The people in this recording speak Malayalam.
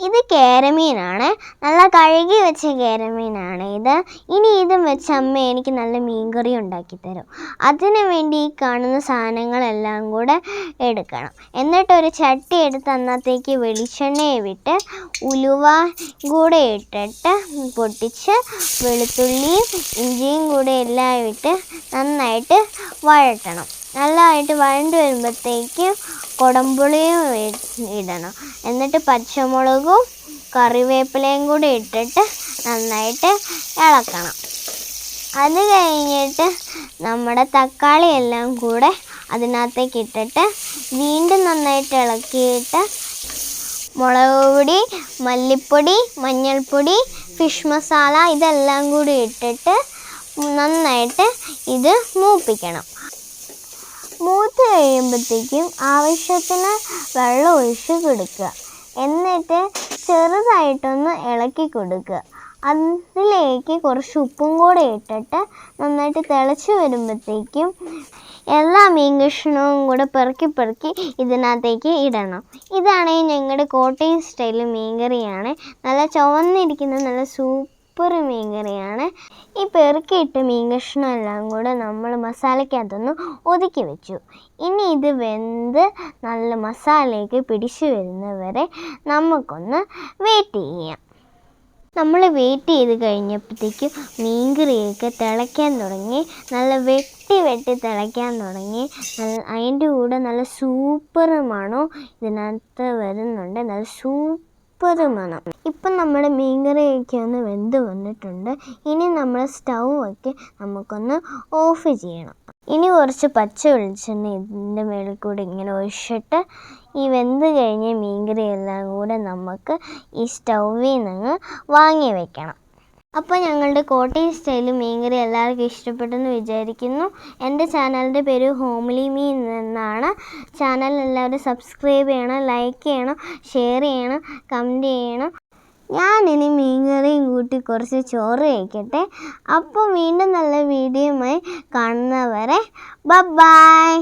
ഇത് കേരമീനാണ്. നല്ല കഴുകി വെച്ച കേരമീനാണ് ഇത്. ഇനി ഇതും വെച്ച് അമ്മ എനിക്ക് നല്ല മീൻകറി ഉണ്ടാക്കി തരും. അതിനു വേണ്ടി ഈ കാണുന്ന സാധനങ്ങളെല്ലാം കൂടെ എടുക്കണം. എന്നിട്ട് ഒരു ചട്ടി എടുത്ത് അന്നത്തേക്ക് വെളിച്ചെണ്ണയെ വിട്ട് ഉലുവ കൂടെ ഇട്ടിട്ട് പൊട്ടിച്ച് വെളുത്തുള്ളിയും ഇഞ്ചിയും കൂടെ എല്ലാം ഇട്ട് നന്നായിട്ട് വഴട്ടണം നല്ലതായിട്ട് വഴണ്ട് വരുമ്പോഴത്തേക്കും കുടംപുളിയും ഇടണം. എന്നിട്ട് പച്ചമുളകും കറിവേപ്പിലയും കൂടി ഇട്ടിട്ട് നന്നായിട്ട് ഇളക്കണം. അത് കഴിഞ്ഞിട്ട് നമ്മുടെ തക്കാളി എല്ലാം കൂടെ അതിനകത്തേക്ക് ഇട്ടിട്ട് വീണ്ടും നന്നായിട്ട് ഇളക്കിയിട്ട് മുളക് പൊടി മല്ലിപ്പൊടി മഞ്ഞൾപ്പൊടി ഫിഷ് മസാല ഇതെല്ലാം കൂടി ഇട്ടിട്ട് നന്നായിട്ട് ഇത് മൂപ്പിക്കണം. മൂത്ത് കഴിയുമ്പോഴത്തേക്കും ആവശ്യത്തിന് വെള്ളം ഒഴിച്ച് കൊടുക്കുക. എന്നിട്ട് ചെറുതായിട്ടൊന്ന് ഇളക്കി കൊടുക്കുക. അതിലേക്ക് കുറച്ച് ഉപ്പും കൂടെ ഇട്ടിട്ട് നന്നായിട്ട് തിളച്ച് വരുമ്പോഴത്തേക്കും എല്ലാ മീൻ കഷ്ണവും കൂടെ പെറുക്കി പെറുക്കി ഇതിനകത്തേക്ക് ഇടണം. ഇതാണ് ഞങ്ങളുടെ കോട്ടയം സ്റ്റൈൽ മീൻകറിയാണ്. നല്ല ചുവന്നിരിക്കുന്ന നല്ല സൂപ്പർ മീൻകറിയാണ് ഈ പെറുക്കിയിട്ട് മീൻ കഷ്ണം എല്ലാം കൂടെ നമ്മൾ മസാലയ്ക്കകത്തൊന്ന് ഒതുക്കി വെച്ചു. ഇനി ഇത് വെന്ത് നല്ല മസാലയൊക്കെ പിടിച്ചു വരുന്നവരെ നമുക്കൊന്ന് വെയിറ്റ് ചെയ്യാം. നമ്മൾ വെയിറ്റ് ചെയ്ത് കഴിഞ്ഞപ്പോഴത്തേക്കും മീൻകറിയൊക്കെ തിളയ്ക്കാൻ തുടങ്ങി. നല്ല വെട്ടി വെട്ടി തിളയ്ക്കാൻ തുടങ്ങി. നല്ല അതിന്റെ കൂടെ നല്ല സൂപ്പർ മണം ഇതിനകത്ത് വരുന്നുണ്ട്. നല്ല സൂപ്പർ മണം ഇപ്പം നമ്മുടെ മീൻകറിയൊക്കെ ഒന്ന് വെന്ത് വന്നിട്ടുണ്ട്. ഇനി നമ്മൾ സ്റ്റൗ ഒക്കെ നമുക്കൊന്ന് ഓഫ് ചെയ്യണം. ഇനി കുറച്ച് പച്ച വെളിച്ചെണ്ണ ഇതിന്റെ മേളിൽ കൂടെ ഇങ്ങനെ ഒഴിച്ചിട്ട് ഈ വെന്ത് കഴിഞ്ഞ മീൻകറി എല്ലാം കൂടെ നമുക്ക് ഈ സ്റ്റൗവിൽ നിന്ന് വാങ്ങി വെക്കണം. അപ്പോൾ ഞങ്ങളുടെ കോട്ടയം സ്റ്റൈൽ മീൻകറി എല്ലാവർക്കും ഇഷ്ടപ്പെട്ടെന്ന് വിചാരിക്കുന്നു. എന്റെ ചാനലിന്റെ പേര് ഹോംലി മീൻ എന്നാണ്. ചാനൽ എല്ലാവരും സബ്സ്ക്രൈബ് ചെയ്യണം ലൈക്ക് ചെയ്യണം ഷെയർ ചെയ്യണം കമന്റ് ചെയ്യണം. ഞാനിനി മീൻകറിയും കൂട്ടി കുറച്ച് ചോറ് കഴിക്കട്ടെ. അപ്പോൾ വീണ്ടും നല്ല വീഡിയോയുമായി കാണുന്നവരെ ബൈ